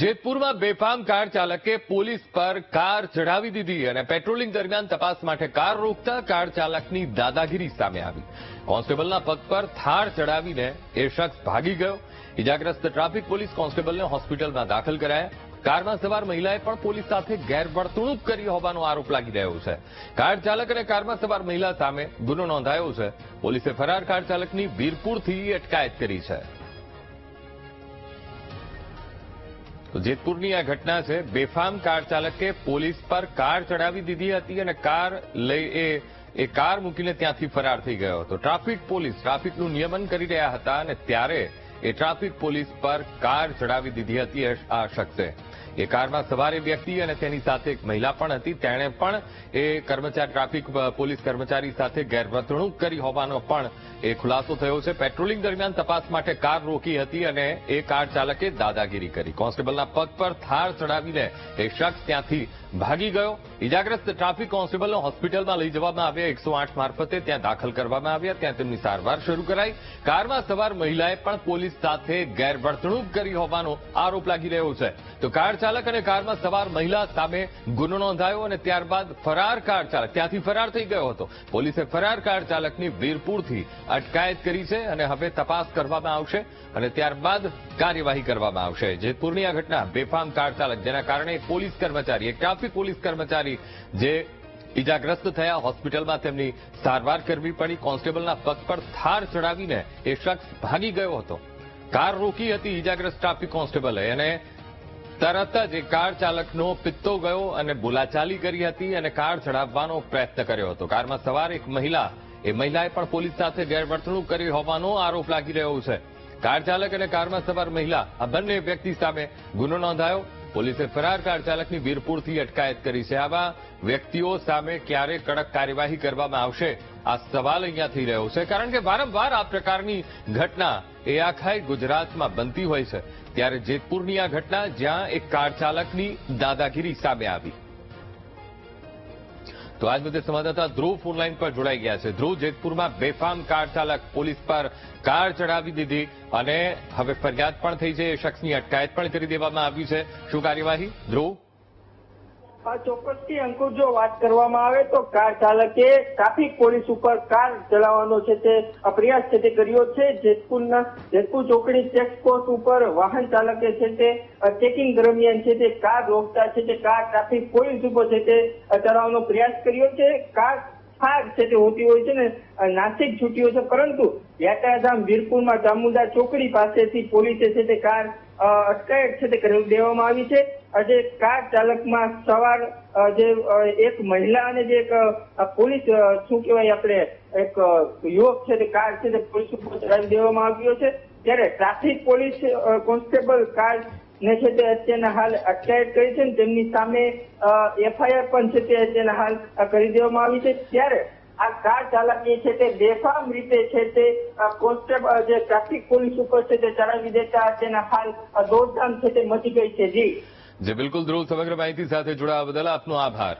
જેતપુરમાં બેફામ કાર ચાલકે પોલીસ પર કાર ચઢાવી દીધી અને પેટ્રોલિંગ દરમિયાન તપાસ માટે કાર રોકતા કાર ચાલકની દાદાગીરી સામે આવી. કોન્સ્ટેબલના પગ પર થાર ચડાવીને એ શખ્સ ભાગી ગયો. ઇજાગ્રસ્ત ટ્રાફિક પોલીસ કોન્સ્ટેબલને હોસ્પિટલમાં દાખલ કરાયા. કારમાં સવાર મહિલાએ પણ પોલીસ સાથે ગેરવર્તણૂક કરી હોવાનો આરોપ લાગી રહ્યો છે. કાર ચાલક અને કારમાં સવાર મહિલા સામે ગુનો નોંધાયો છે. પોલીસે ફરાર કાર ચાલકની વીરપુરથી અટકાયત કરી છે. તો જેતપુરની આ ઘટના છે, બેફામ કાર ચાલકે પોલીસ પર કાર ચડાવી દીધી હતી અને કાર લઈ એ એ કાર મૂકીને ત્યાંથી ફરાર થઈ ગયો હતો. ટ્રાફિક પોલીસ ટ્રાફિકનું નિયમન કરી રહ્યા હતા અને ત્યારે એ ટ્રાફિક પોલીસ પર કાર ચડાવી દીધી હતી આ શખ્સે. એ કારમાં સવારે વ્યક્તિ અને તેની સાથે એક મહિલા પણ હતી. તેણે પણ એ કર્મચારી, ટ્રાફિક પોલીસ કર્મચારી સાથે ગેરવર્તણૂક કરી હોવાનો પણ એ ખુલાસો થયો છે. પેટ્રોલિંગ દરમિયાન તપાસ માટે કાર રોકી હતી અને એ કાર ચાલકે દાદાગીરી કરી. કોન્સ્ટેબલના પગ પર થાર ચડાવીને એ શખ્સ ત્યાંથી ભાગી ગયો. ઇજાગ્રસ્ત ટ્રાફિક કોન્સ્ટેબલને હોસ્પિટલમાં લઈ જવામાં આવ્યા. એકસો મારફતે ત્યાં દાખલ કરવામાં આવ્યા. ત્યાં તેમની સારવાર શરૂ કરાઈ. કારમાં સવાર મહિલાએ પણ પોલીસ સાથે ગેરવર્તણૂક કરી હોવાનો આરોપ લાગી રહ્યો છે. તો કાર ચાલક અને કારમાં સવાર મહિલા સામે ગુનો નોંધાયો અને ત્યારબાદ ફરાર કાર ચાલક, ત્યાંથી ફરાર થઈ ગયો હતો. પોલીસે ફરાર કાર ચાલકની વીરપુરથી અટકાયત કરી છે અને હવે તપાસ કરવામાં આવશે અને ત્યારબાદ કાર્યવાહી કરવામાં આવશે. જેતપુરની આ ઘટના, બેફામ કાર ચાલક, જેના કારણે પોલીસ કર્મચારી, એક ટ્રાફિક પોલીસ કર્મચારી જે ઇજાગ્રસ્ત થયા, હોસ્પિટલમાં તેમની સારવાર કરવી પડી, કોન્સ્ટેબલના પગ પર થાર ચડાવીને એ શખ્સ ભાગી ગયો હતો. કાર રોકી હતી ઇજાગ્રસ્ત ટ્રાફિક કોન્સ્ટેબલે અને તરત જ કાર ચાલકનો પિત્તો ગયો અને બોલાચાલી કરી હતી અને કાર ચડાવવાનો પ્રયત્ન કર્યો હતો. કારમાં સવાર એક મહિલા, એ મહિલાએ પણ પોલીસ સાથે ગેરવર્તણૂક કરી હોવાનો આરોપ લાગી રહ્યો છે. કાર ચાલક અને કારમાં સવાર મહિલા, આ બંને વ્યક્તિ સામે ગુનો નોંધાયો. પોલીસે ફરાર કાર ચાલકની વીરપુરથી અટકાયત કરી છે. આવા વ્યક્તિઓ સામે ક્યારે કડક કાર્યવાહી કરવામાં આવશે? આ સવાલ અહીંયા થઈ રહ્યો છે. કારણ કે વારંવાર આ પ્રકારની ઘટના એ આખા ગુજરાતમાં બનતી હોય છે. ત્યારે જેતપુરની આ ઘટના જ્યાં એક કાર ચાલકની દાદાગીરી સામે આવી. તો આજ બધે સંવાદદાતા ધ્રુવ ફોનલાઈન પર જોડાઈ ગયા છે. ધ્રુવ, જેતપુરમાં બેફામ કાર ચાલક પોલીસ પર કાર ચડાવી દીધી અને હવે ફરિયાદ પણ થઈ છે. એ શખ્સની અટકાયત પણ કરી દેવામાં આવી છે. શું કાર્યવાહી? ધ્રુવ? ચોક્કસથી અંકુર જો વાત કરવામાં આવે તો કાર ચાલકે ટ્રાફિક પોલીસ ઉપર કાર ચલાવવાનો છે તે પ્રયાસ છે તે કર્યો છે. જેતપુરના, જેતપુર ચોકડી ચેકપોસ્ટ ઉપર વાહન ચાલકે છે તે ચેકિંગ દરમિયાન છે તે કાર રોકતા છે તે કાર ટ્રાફિક પોલીસ ઉપર છે તે ચલાવવાનો પ્રયાસ કર્યો છે. કાર છે હોતી હોય છે ને નાસિક છૂટી છે. પરંતુ યાત્રાધામ વીરપુરમાં ચામુંડા ચોકડી પાસેથી પોલીસે છે તે કાર અટકાયત છે તે કરી દેવામાં આવી છે. આજે કાર ચાલકમાં સવાર જે એક મહિલા અને જે એક પોલીસ શું કહેવાય આપણે, એક યુવક છે તે કાર છે તે પોલીસ ઉપર ચડાવી દેવામાં આવ્યો છે. ત્યારે ટ્રાફિક પોલીસ કોન્સ્ટેબલ કાર ને છે તે અત્યારના હાલ અટકાયત કરી છે ને તેમની સામે એફઆઈઆર પણ છે તે અત્યારના હાલ કરી દેવામાં આવી છે. ત્યારે આ કાર ચાલક જે છે તે બેફામ રીતે છે તે કોન્સ્ટેબલ, જે ટ્રાફિક પોલીસ ઉપર છે તે ચડાવી દેતા, તેના હાલ દોડધામ છે તે મચી ગઈ છે. જી. જે બિલકુલ ધ્રુવ સમગ્ર માહિતી સાથે જોડાવા બદલ આપનો આભાર.